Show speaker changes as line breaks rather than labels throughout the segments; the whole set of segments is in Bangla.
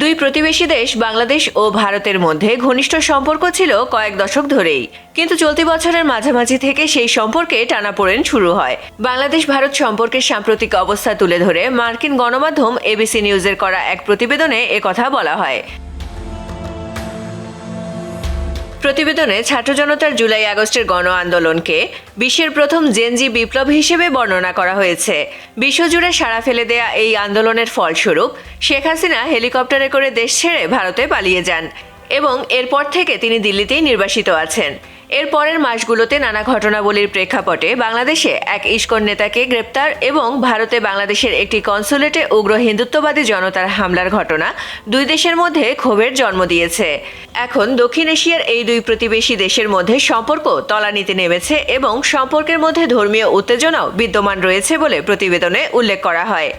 দুই প্রতিবেশী দেশ, বাংলাদেশ ও ভারতের মধ্যে ঘনিষ্ঠ সম্পর্ক ছিল কয়েক দশক ধরেই। কিন্তু চলতি বছরের মাঝামাঝি থেকে সেই সম্পর্কে টানাপোড়েন শুরু হয়। বাংলাদেশ ভারত সম্পর্কের সাম্প্রতিক অবস্থা তুলে ধরে মার্কিন গণমাধ্যম এবিসি নিউজের করা এক প্রতিবেদনে একথা বলা হয়। প্রতিবেদনে ছাত্র জনতার জুলাই আগস্টের গণ আন্দোলনকে বিশ্বের প্রথম জেনজি বিপ্লব হিসেবে বর্ণনা করা হয়েছে। বিশ্বজুড়ে সাড়া ফেলে দেয়া এই আন্দোলনের ফলস্বরূপ শেখ হাসিনা হেলিকপ্টারে করে দেশ ছেড়ে ভারতে পালিয়ে যান এবং এরপর থেকে তিনি দিল্লিতেই নির্বাসিত আছেন। এর পরের মাসগুলোতে নানা ঘটনাবলীর প্রেক্ষাপটে বাংলাদেশে এক ইস্কন নেতাকে গ্রেপ্তার এবং ভারতে বাংলাদেশের একটি কনসুলেটে উগ্র হিন্দুত্ববাদী জনতার হামলার ঘটনা দুই দেশের মধ্যে ক্ষোভের জন্ম দিয়েছে। এখন দক্ষিণ এশিয়ার এই দুই প্রতিবেশী দেশের মধ্যে সম্পর্ক তলানিতে নেমেছে এবং সম্পর্কের মধ্যে ধর্মীয় উত্তেজনাও বিদ্যমান রয়েছে বলে প্রতিবেদনে উল্লেখ করা হয়।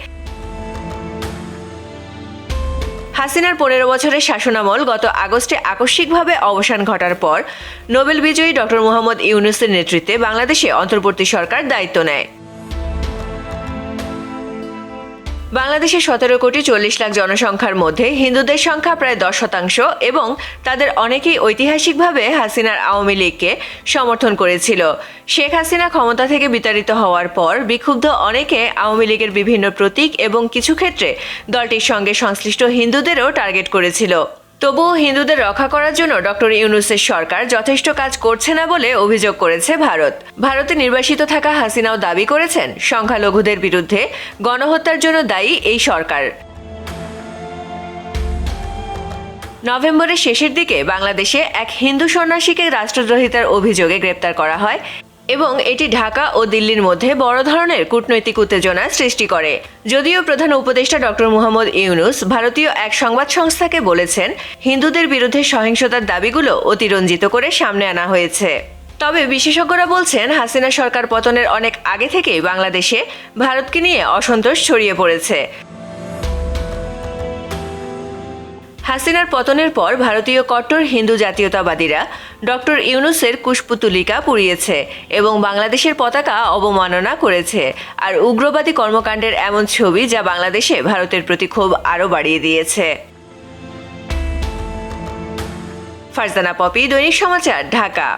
হাসিনার পনেরো বছরের শাসনামল গত আগস্টে আকস্মিকভাবে অবসান ঘটার পর নোবেল বিজয়ী ডক্টর মোহাম্মদ ইউনুসের নেতৃত্বে বাংলাদেশে অন্তর্বর্তী সরকার দায়িত্ব নেয়। বাংলাদেশে সতেরো কোটি চল্লিশ লাখ জনসংখ্যার মধ্যে হিন্দুদের সংখ্যা প্রায় দশ শতাংশ এবং তাদের অনেকেই ঐতিহাসিকভাবে হাসিনার আওয়ামী লীগকে সমর্থন করেছিল। শেখ হাসিনা ক্ষমতা থেকে বিতাড়িত হওয়ার পর বিক্ষুব্ধ অনেকে আওয়ামী লীগের বিভিন্ন প্রতীক এবং কিছু ক্ষেত্রে দলটির সঙ্গে সংশ্লিষ্ট হিন্দুদেরও টার্গেট করেছিল। তবুও হিন্দুদের রক্ষা করার জন্য ডক্টর ইউনুসের সরকার যথেষ্ট কাজ করছে না বলে অভিযোগ করেছে ভারত। ভারতে নির্বাসিত থাকা হাসিনাও দাবি করেছেন, সংখ্যালঘুদের বিরুদ্ধে গণহত্যার জন্য দায়ী এই সরকার। নভেম্বরের শেষের দিকে বাংলাদেশে এক হিন্দু সন্ন্যাসীকে রাষ্ট্রদ্রোহিতার অভিযোগে গ্রেপ্তার করা হয়। এবং এটি ঢাকা ও দিল্লির মধ্যে বড় ধরনের কূটনৈতিক উত্তেজনা সৃষ্টি করে। যদিও প্রধান উপদেষ্টা ডক্টর মুহাম্মদ ইউনুস ভারতীয় এক সংবাদ সংস্থাকে বলেছেন, হিন্দুদের বিরুদ্ধে সহিংসতার দাবিগুলো অতিরঞ্জিত করে সামনে আনা হয়েছে। তবে বিশেষজ্ঞরা বলছেন, হাসিনা সরকার পতনের অনেক আগে থেকেই বাংলাদেশে ভারতকে নিয়ে অসন্তোষ ছড়িয়ে পড়েছে। হাসিনার পতনের পর ভারতীয় কট্টর হিন্দু জাতীয়তাবাদীরা ডক্টর ইউনুসের কুশপুতুলিকা পুড়িয়েছে এবং বাংলাদেশের পতাকা অবমাননা করেছে। আর উগ্রবাদী কর্মকাণ্ডের এমন ছবি যা বাংলাদেশে ভারতের প্রতি ক্ষোভ আরও বাড়িয়ে দিয়েছে। ফারজানা পপি, দৈনিক সমাচার, ঢাকা।